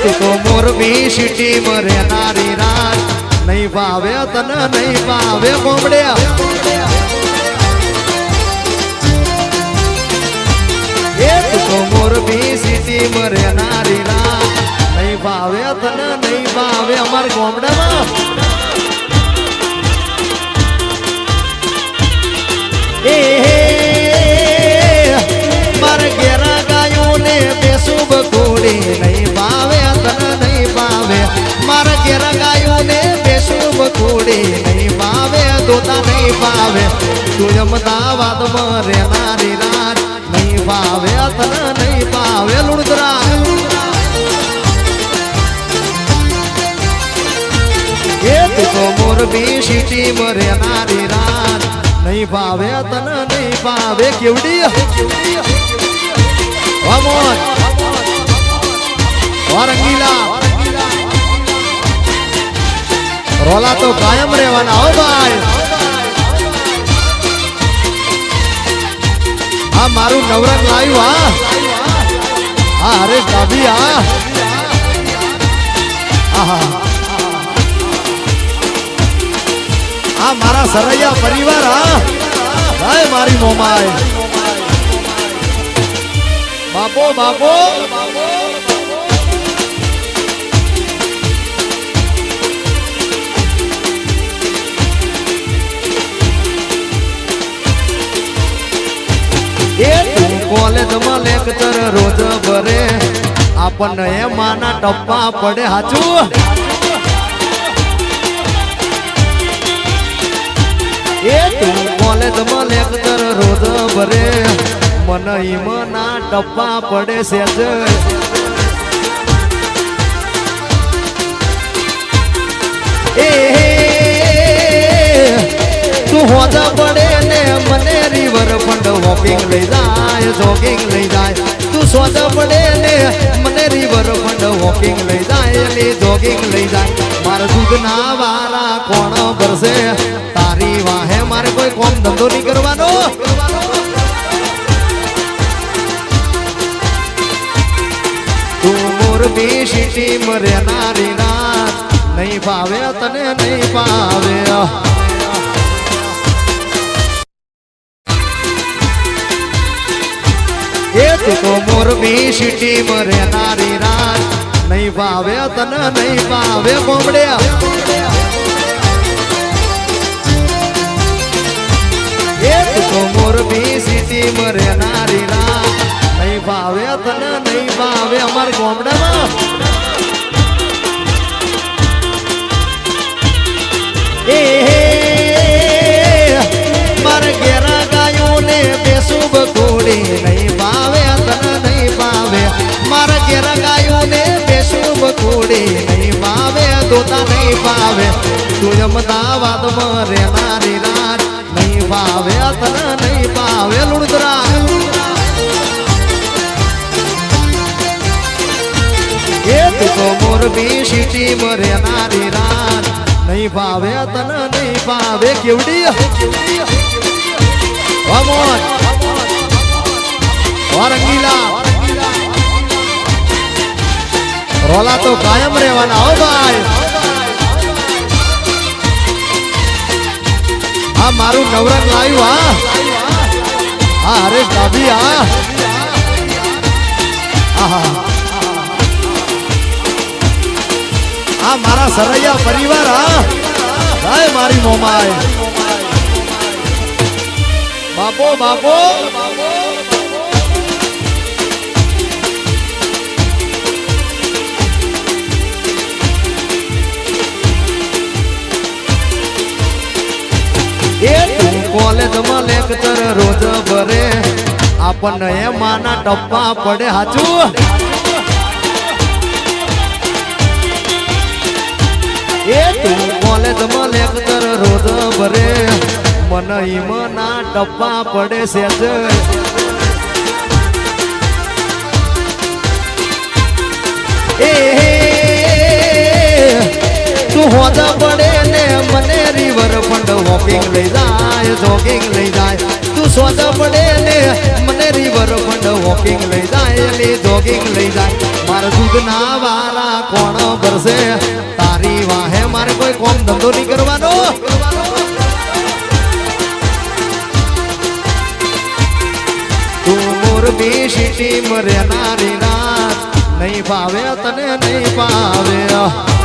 તું તો મોરબી સિટી મરે નારી રાત નહીં ભાવે તને, નહીં ભાવે કોમડ્યા. તું મોરબી સિટી મરે નારી રાત નહીં ભાવે તને, નહીં ભાવે અમાર ગોમડામાં નહીં ભાવે. તું અમદાવાદ મરે નારી રાત નહીં ભાવે તને નહીં ભાવે લુણદરા એ તું તો મોરબી સિટી મરે નારી રાત નહીં ભાવે તને નહીં ભાવે. કેવડી વારંગીલા. રોલા તો કાયમ રહેવાના હો ભાઈ. આ મારું નવરંગ લાઈવ હા. હા, હરેશ હા. આહા આ મારા સરૈયા પરિવાર આ હાય, મારી મોમાય બાપો બાપો. એ કોલેજમાં લેક્ચર રોજ ભરે આપણને ટપ્પા પડે એ લેક્ચર રોજ ભરે મને ઈમના ડબ્બા પડે છે એ તું હોજા પડે ને મને રિવર ફંડ વોકિંગ લઈ જાય જોગિંગ લઈ જાય. તું સોજા પડે ને મને રિવર ફંડ વોકિંગ લઈ જાય લે જોગિંગ લઈ જાય. મારા દૂધના વારા કોણ ભરશે? તારી વાહે મારે કોઈ કોમ ધંધો નહીં કરવાનો. તું મોરબી સિટી મરે નારી નાથ નહીં ભાવે તને, નહીં ભાવે એ મોરબી સિટી મરે નારી રાત નહીં ભાવે તને, નહીં ભાવે કોમડ્યા એ તું તો મોરબી સિટી મરે નારી રાત નહીં ભાવે તને, નહીં ભાવે અમાર ગોમડામાં. દોતા નહીં ભાવે. તું અમદાવાદ મરે મારી રાત નહીં ભાવે તને નહીં ભાવે લુણદરા મોરબી સિટી મરે નારી રાત નહીં ભાવે તને નહીં ભાવે. કેવડી વામોન. વારંગીલા. રોલા તો કાયમ રહેવાના. હો ભાઈ. હા, મારું નવરંગ લાવ્યું હા. હા, હરેશ ડાભી હા. હા, મારા સરૈયા પરિવાર, હા. હાય, મારી મોમાય. બાપો બાપો. કોલેજમાં લેક્ચર રોજ ભરે. આપણને એમાંના ટપ્પા પડે હાચું? એ તું કોલેજમાં લેક્ચર રોજ ભરે. મને ઈમના ટપ્પા પડે છે તું વોકિંગ લઈ જાય જોગિંગ લઈ જાય. તું સ્વાદ પડે ને મને રિવર ફંડ વોકિંગ લઈ જાય ને જોગિંગ લઈ જાય. મારા દૂધના વારા કોણ ભરશે? તારી વાહે મારે કોઈ કોમ ધંધો નહીં કરવાનો. તું મોરબી સિટી મરેનારી રાત. નહીં ભાવે તને, નહીં ભાવે